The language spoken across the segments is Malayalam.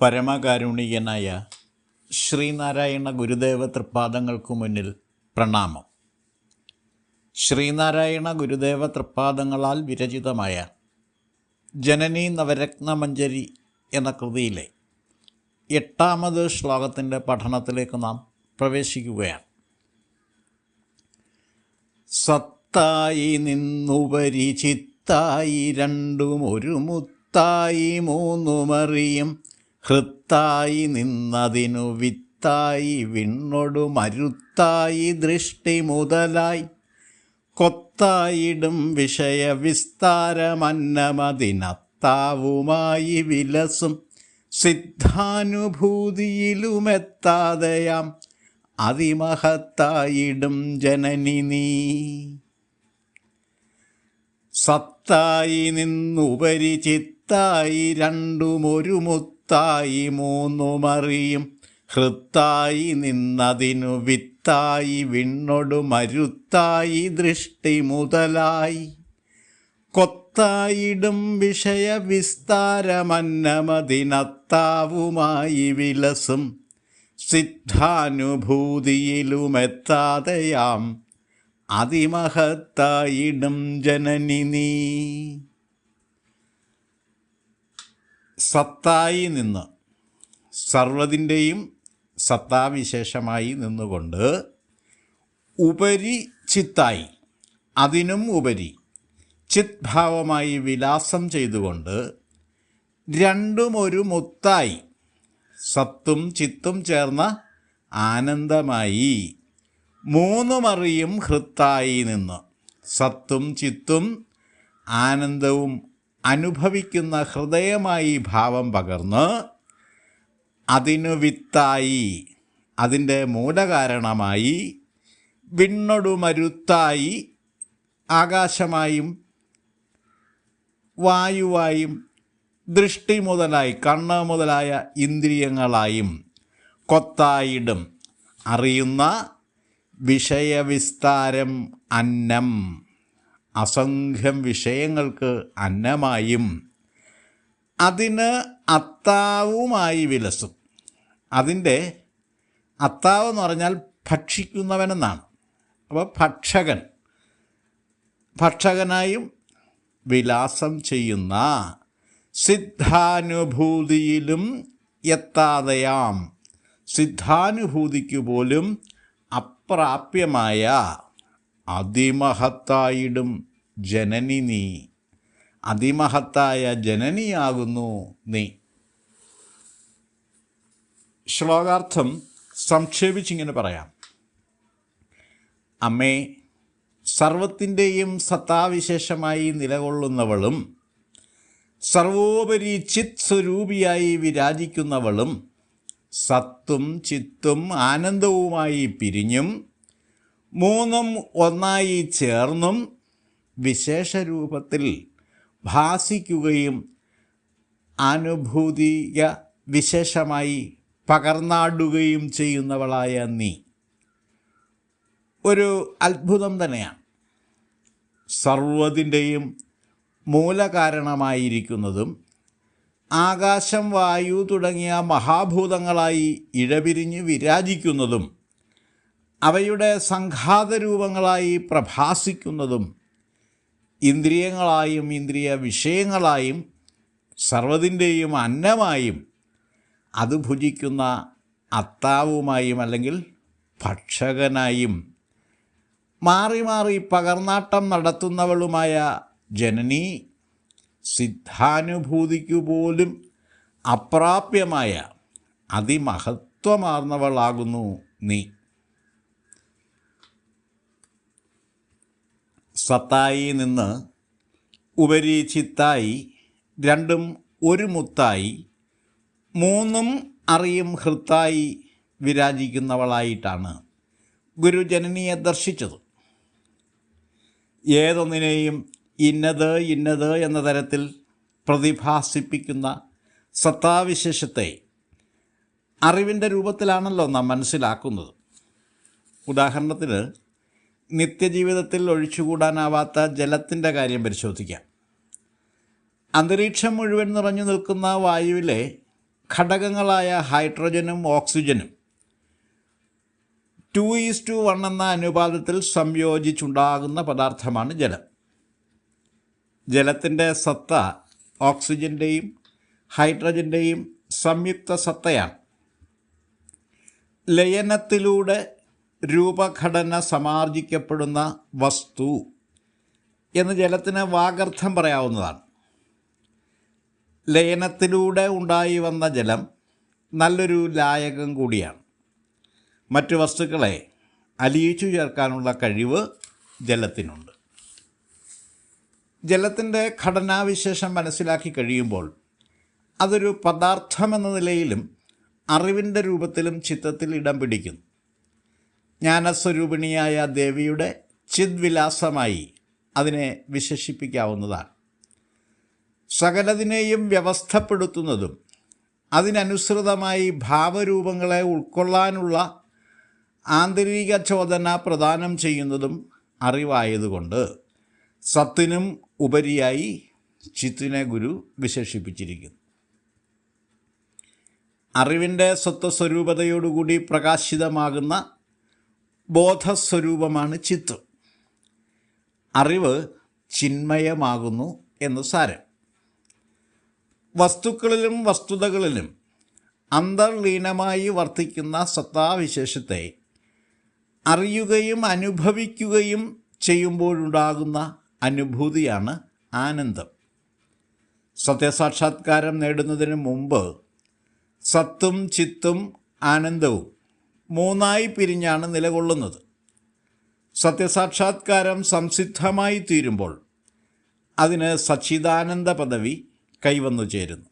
പരമകാരുണികനായ ശ്രീനാരായണ ഗുരുദേവ തൃപ്പാദങ്ങൾക്കു മുന്നിൽ പ്രണാമം. ശ്രീനാരായണ ഗുരുദേവ തൃപ്പാദങ്ങളാൽ വിരചിതമായ ജനനി നവരത്നമഞ്ജരി എന്ന കൃതിയിലെ എട്ടാമത് ശ്ലോകത്തിന്റെ പഠനത്തിലേക്ക് നാം പ്രവേശിക്കുകയാണ്. സത്തായി നിന്നുപരി ചിത്തായി രണ്ടും ഒരു മുത്തായി മൂന്നുമറിയും ഹൃത്തായി നിന്നതിനു വിത്തായി വിണ്ണൊടു മരുത്തായി ദൃഷ്ടി മുതലായി. കൊത്തായിടും വിഷയവിസ്താരമന്നമതിനത്താവുമായി വിലസും. സിദ്ധാനുഭൂതിയിലുമെത്താതെയാം അതിമഹത്തായിടും ജനനി നീ. സത്തായി നിന്നുപരി ചിത്തായി രണ്ടുമൊരു മുത്തായി മൂന്നുമറിയും ഹൃത്തായി നിന്നതിനു വിത്തായി വിണ്ണൊടു മരുത്തായി ദൃഷ്ടി മുതലായി. കൊത്തായിടും വിഷയവിസ്താരമന്നമതിനത്താവുമായി വിലസും സിദ്ധാനുഭൂതിയിലുമെത്താതെയാം അതിമഹത്തായിടും ജനനി നീ. സത്തായി നിന്ന് സർവതിന്റെയും സത്താവിശേഷമായി നിന്നുകൊണ്ട് ഉപരി ചിത്തായി അതിനും ഉപരി ചിത്ഭാവമായി വിലാസം ചെയ്തുകൊണ്ട് രണ്ടും ഒരു മുത്തായി സത്തും ചിത്തും ചേർന്ന ആനന്ദമായി മൂന്നുമറിയും ഹൃത്തായി നിന്ന് സത്തും ചിത്തും ആനന്ദവും അനുഭവിക്കുന്ന ഹൃദയമായി ഭാവം പകർന്ന് അതിനു വിത്തായി അതിന്റെ മൂലകാരണമായി വിണ്ണൊടുമരുത്തായി ആകാശമായും വായുവായും ദൃഷ്ടി മുതലായി കണ്ണ് മുതലായ ഇന്ദ്രിയങ്ങളായും കൊത്തായിടും. അറിയുന്ന വിഷയവിസ്താരം അന്നം. അസംഖ്യം വിഷയങ്ങൾക്ക് അന്നമായും അതിന് അത്താവുമായി വിലസും. അതിന്റെ അത്താവ് എന്ന് പറഞ്ഞാൽ ഭക്ഷിക്കുന്നവനെന്നാണ്. അപ്പോൾ ഭക്ഷകൻ ഭക്ഷകനായും വിലാസം ചെയ്യുന്ന സിദ്ധാനുഭൂതിയിലും എത്താതെയാം. സിദ്ധാനുഭൂതിക്ക് പോലും അപ്രാപ്യമായ അതിമഹത്തായിടും ജനനി നീ. അതിമഹത്തായ ജനനിയാകുന്നു നീ. ശ്ലോകാർത്ഥം സംക്ഷേപിച്ചിങ്ങനെ പറയാം. അമ്മേ സർവത്തിന്റെയും സത്താവിശേഷമായി നിലകൊള്ളുന്നവളും സർവോപരി ചിത് സ്വരൂപിയായി വിരാജിക്കുന്നവളും സത്തും ചിത്തും ആനന്ദവുമായി പിരിഞ്ഞും മൂന്നും ഒന്നായി ചേർന്നും വിശേഷരൂപത്തിൽ ഭാസിക്കുകയും അനുഭൂതിക വിശേഷമായി പകർന്നാടുകയും ചെയ്യുന്നവളായ നീ. ഒരു അത്ഭുതം തന്നെയാണ്. സർവതിന്റെയും മൂലകാരണമായിരിക്കുന്നതും ആകാശം വായു തുടങ്ങിയ മഹാഭൂതങ്ങളായി ഇഴപിരിഞ്ഞ് വിരാജിക്കുന്നതും അവയുടെ സംഘാതരൂപങ്ങളായി പ്രഭാസിക്കുന്നതും ഇന്ദ്രിയങ്ങളായും ഇന്ദ്രിയ വിഷയങ്ങളായും സർവതിന്റെയും അന്നമായും അത് ഭുജിക്കുന്ന അത്താവുമായും അല്ലെങ്കിൽ ഭക്ഷകനായും മാറി മാറി പകർന്നാട്ടം നടത്തുന്നവളുമായ ജനനി സിദ്ധാനുഭൂതിക്കു പോലും അപ്രാപ്യമായ അതിമഹത്വമാർന്നവളാകുന്നു നീ. സത്തായി നിന്ന് ഉപരി ചിത്തായി രണ്ടും ഒരു മുത്തായി മൂന്നും അറിയും ഹൃത്തായി വിരാജിക്കുന്നവളായിട്ടാണ് ഗുരുജനനിയെ ദർശിച്ചത്. ഏതൊന്നിനെയും ഇന്നത് ഇന്നത് എന്ന തരത്തിൽ പ്രതിഭാസിപ്പിക്കുന്ന സത്താവിശേഷത്തെ അറിവിന്റെ രൂപത്തിലാണല്ലോ നാം മനസ്സിലാക്കുന്നത്. ഉദാഹരണത്തിന് നിത്യജീവിതത്തിൽ ഒഴിച്ചുകൂടാനാവാത്ത ജലത്തിന്റെ കാര്യം പരിശോധിക്കാം. അന്തരീക്ഷം മുഴുവൻ നിറഞ്ഞു നിൽക്കുന്ന വായുവിലെ ഘടകങ്ങളായ ഹൈഡ്രജനും ഓക്സിജനും ടു ഈസ് ടു വൺ എന്ന അനുപാതത്തിൽ സംയോജിച്ചുണ്ടാകുന്ന പദാർത്ഥമാണ് ജലം. ജലത്തിന്റെ സത്ത ഓക്സിജന്റെയും ഹൈഡ്രജന്റെയും സംയുക്ത സത്തയാണ്. ലയനത്തിലൂടെ രൂപഘടന സമാർജിക്കപ്പെടുന്ന വസ്തു എന്ന് ജലത്തിന് വാഗർത്ഥം പറയാവുന്നതാണ്. ലയനത്തിലൂടെ ഉണ്ടായി വന്ന ജലം നല്ലൊരു ലായകം കൂടിയാണ്. മറ്റു വസ്തുക്കളെ അലിയിച്ചു ചേർക്കാനുള്ള കഴിവ് ജലത്തിനുണ്ട്. ജലത്തിന്റെ ഘടനാവിശേഷം മനസ്സിലാക്കി കഴിയുമ്പോൾ അതൊരു പദാർത്ഥമെന്ന നിലയിലും അറിവിന്റെ രൂപത്തിലും ചിത്രത്തിൽ ഇടം പിടിക്കുന്നു. ജ്ഞാനസ്വരൂപിണിയായ ദേവിയുടെ ചിദ്വിലാസമായി അതിനെ വിശേഷിപ്പിക്കാവുന്നതാണ്. സകലതിനെയും വ്യവസ്ഥപ്പെടുത്തുന്നതും അതിനനുസൃതമായി ഭാവരൂപങ്ങളെ ഉൾക്കൊള്ളാനുള്ള ആന്തരിക ചോദന പ്രദാനം ചെയ്യുന്നതും അറിവായതുകൊണ്ട് സത്തിനും ഉപരിയായി ചിത്തിനെ ഗുരു വിശേഷിപ്പിച്ചിരിക്കുന്നു. അറിവിന്റെ സ്വത്വസ്വരൂപതയോടുകൂടി പ്രകാശിതമാകുന്ന ബോധസ്വരൂപമാണ് ചിത്ത് അറിവ് ചിന്മയമാകുന്നു എന്ന് സാരം. വസ്തുക്കളിലും വസ്തുതകളിലും അന്തർലീനമായി വർത്തിക്കുന്ന സത്താവിശേഷത്തെ അറിയുകയും അനുഭവിക്കുകയും ചെയ്യുമ്പോഴുണ്ടാകുന്ന അനുഭൂതിയാണ് ആനന്ദം. സത്യസാക്ഷാത്കാരം നേടുന്നതിന് മുമ്പ് സത്തും ചിത്തും ആനന്ദവും മൂന്നായി പിരിഞ്ഞാണ് നിലകൊള്ളുന്നത്. സത്യസാക്ഷാത്കാരം സംസിദ്ധമായി തീരുമ്പോൾ അതിന് സച്ചിദാനന്ദ പദവി കൈവന്നു ചേരുന്നു.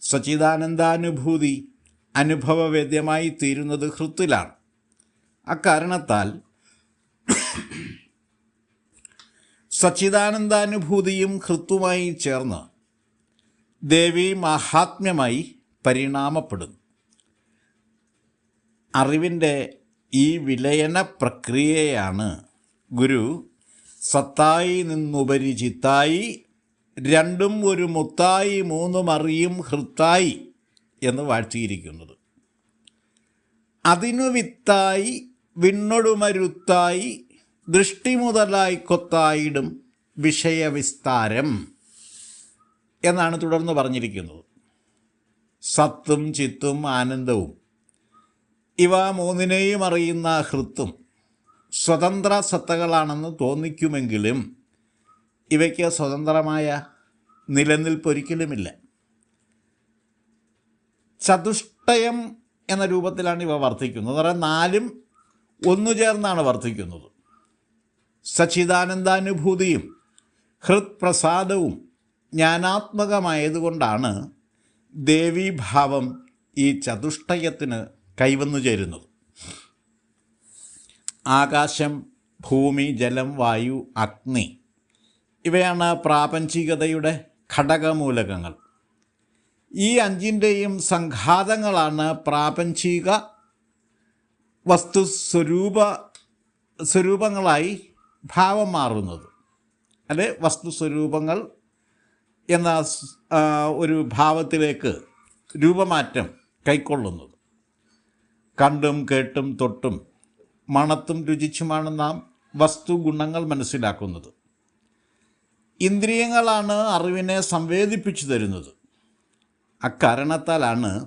സച്ചിദാനന്ദാനുഭൂതി അനുഭവവേദ്യമായി തീരുന്നത് ഹൃത്തിലാണ്. അക്കാരണത്താൽ സച്ചിദാനന്ദാനുഭൂതിയും ഹൃത്തുമായി ചേർന്ന് ദേവി മഹാത്മ്യമായി പരിണാമപ്പെടുന്നു. അറിവിന്റെ ഈ വിലയന പ്രക്രിയയാണ് ഗുരു സത്തായി നിന്നുപരി ചിത്തായി രണ്ടും ഒരു മുത്തായി മൂന്നും അറിയും ഹൃത്തായി എന്ന് വാഴ്ത്തിയിരിക്കുന്നത്. അതിനു വിത്തായി വിണ്ണൊടുമരുത്തായി ദൃഷ്ടി മുതലായി കൊത്തായിടും വിഷയവിസ്താരം എന്നാണ് തുടർന്ന് പറഞ്ഞിരിക്കുന്നത്. സത്തും ചിത്തും ആനന്ദവും. ഇവ മൂന്നിനെയും അറിയുന്ന ഹൃത്തും സ്വതന്ത്ര സത്തകളാണെന്ന് തോന്നിക്കുമെങ്കിലും ഇവയ്ക്ക് സ്വതന്ത്രമായ നിലനിൽപ്പൊരിക്കലുമില്ല ചതുഷ്ടയം എന്ന രൂപത്തിലാണ് ഇവ വർദ്ധിക്കുന്നത് അതായത് നാലും ഒന്നു ചേർന്നാണ് വർദ്ധിക്കുന്നത് സച്ചിദാനന്ദാനുഭൂതിയും ഹൃത്പ്രസാദവും ജ്ഞാനാത്മകമായതുകൊണ്ടാണ് ദേവീഭാവം ഈ ചതുഷ്ടയത്തിന് കൈവന്നു ചേരുന്നത് ആകാശം ഭൂമി ജലം വായു അഗ്നി ഇവയാണ് പ്രാപഞ്ചികതയുടെ ഘടകമൂലകങ്ങൾ. ഈ അഞ്ചിന്റെയും സംഘാതങ്ങളാണ് പ്രാപഞ്ചിക വസ്തു സ്വരൂപ സ്വരൂപങ്ങളായി ഭാവം മാറുന്നത്. അല്ലെ? വസ്തു സ്വരൂപങ്ങൾ എന്ന ഒരു ഭാവത്തിലേക്ക് രൂപമാറ്റം കൈക്കൊള്ളുന്നത്. കണ്ടും കേട്ടും തൊട്ടും മണത്തും രുചിച്ചുമാണ് നാം വസ്തുഗുണങ്ങൾ മനസ്സിലാക്കുന്നത്. ഇന്ദ്രിയങ്ങളാണ് അറിവിനെ സംവേദിപ്പിച്ചു തരുന്നത്. അക്കാരണത്താലാണ്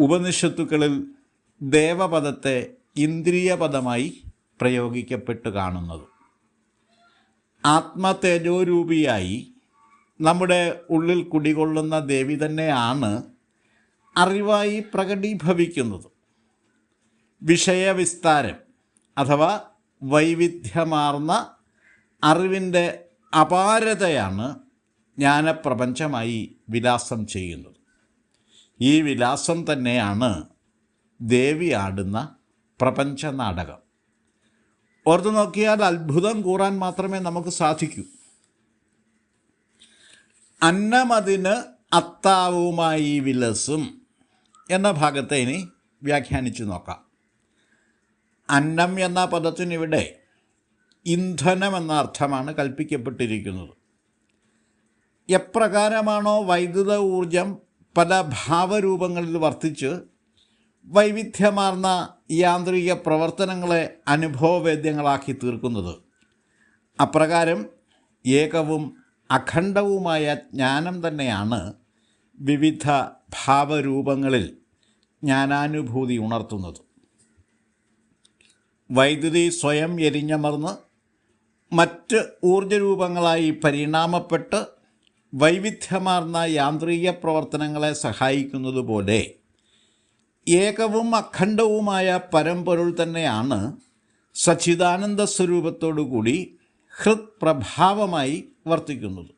ഉപനിഷത്തുക്കളിൽ ദേവപദത്തെ ഇന്ദ്രിയപദമായി പ്രയോഗിക്കപ്പെട്ട് കാണുന്നത്. ആത്മതേജോരൂപിയായി നമ്മുടെ ഉള്ളിൽ കുടികൊള്ളുന്ന ദേവി തന്നെയാണ് അറിവായി പ്രകടീഭവിക്കുന്നത്. വിഷയവിസ്താരം അഥവാ വൈവിധ്യമാർന്ന അറിവിന്റെ അപാരതയാണ് ജ്ഞാനപ്രപഞ്ചമായി വിലാസം ചെയ്യുന്നത്. ഈ വിലാസം തന്നെയാണ് ദേവി ആടുന്ന പ്രപഞ്ച നാടകം ഓർത്തു നോക്കിയാൽ അത്ഭുതം കൂറാൻ മാത്രമേ നമുക്ക് സാധിക്കൂ. അന്നമതിന് അത്താവുമായി വിലസും എന്ന ഭാഗത്തെ ഇനി വ്യാഖ്യാനിച്ചു നോക്കാം. അന്നം എന്ന പദത്തിനിവിടെ ഇന്ധനം എന്ന അർത്ഥമാണ് കൽപ്പിക്കപ്പെട്ടിരിക്കുന്നത്. എപ്രകാരമാണോ വൈദ്യുത ഊർജം പല ഭാവരൂപങ്ങളിൽ വർത്തിച്ച് വൈവിധ്യമാർന്ന യാന്ത്രിക പ്രവർത്തനങ്ങളെ അനുഭവവേദ്യങ്ങളാക്കി തീർക്കുന്നത്. അപ്രകാരം ഏകവും അഖണ്ഡവുമായ ജ്ഞാനം തന്നെയാണ് വിവിധ ഭാവരൂപങ്ങളിൽ ജ്ഞാനാനുഭൂതി ഉണർത്തുന്നത്. വൈദ്യുതി സ്വയം എരിഞ്ഞമർന്ന് മറ്റ് ഊർജരൂപങ്ങളായി പരിണാമപ്പെട്ട് വൈവിധ്യമാർന്ന യാന്ത്രിക പ്രവർത്തനങ്ങളെ സഹായിക്കുന്നതുപോലെ ഏകവും അഖണ്ഡവുമായ പരമ്പൊരുൾ തന്നെയാണ് സച്ചിദാനന്ദ സ്വരൂപത്തോടുകൂടി ഹൃത്പ്രഭാവമായി വർത്തിക്കുന്നത്.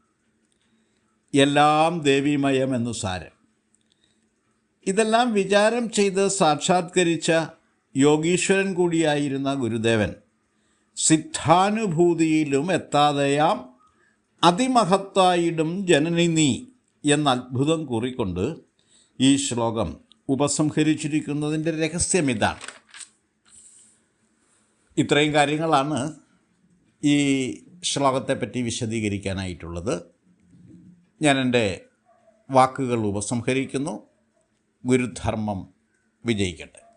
എല്ലാം ദേവീമയം എന്നു സാരം. ഇതെല്ലാം വിചാരം ചെയ്ത് സാക്ഷാത്കരിച്ച യോഗീശ്വരൻ കൂടിയായിരുന്ന ഗുരുദേവൻ സിദ്ധാനുഭൂതിയിലും എത്താതെയാം അതിമഹത്തായിടും ജനനി നീ എന്ന അത്ഭുതം കൂറിക്കൊണ്ട് ഈ ശ്ലോകം ഉപസംഹരിച്ചിരിക്കുന്നതിന്റെ രഹസ്യം ഇതാണ്. ഇത്രയും കാര്യങ്ങളാണ് ഈ ശ്ലോകത്തെപ്പറ്റി വിശദീകരിക്കാനായിട്ടുള്ളത്. ഞാൻ എന്റെ വാക്കുകൾ ഉപസംഹരിക്കുന്നു. ഗുരുധർമ്മം വിജയിക്കട്ടെ.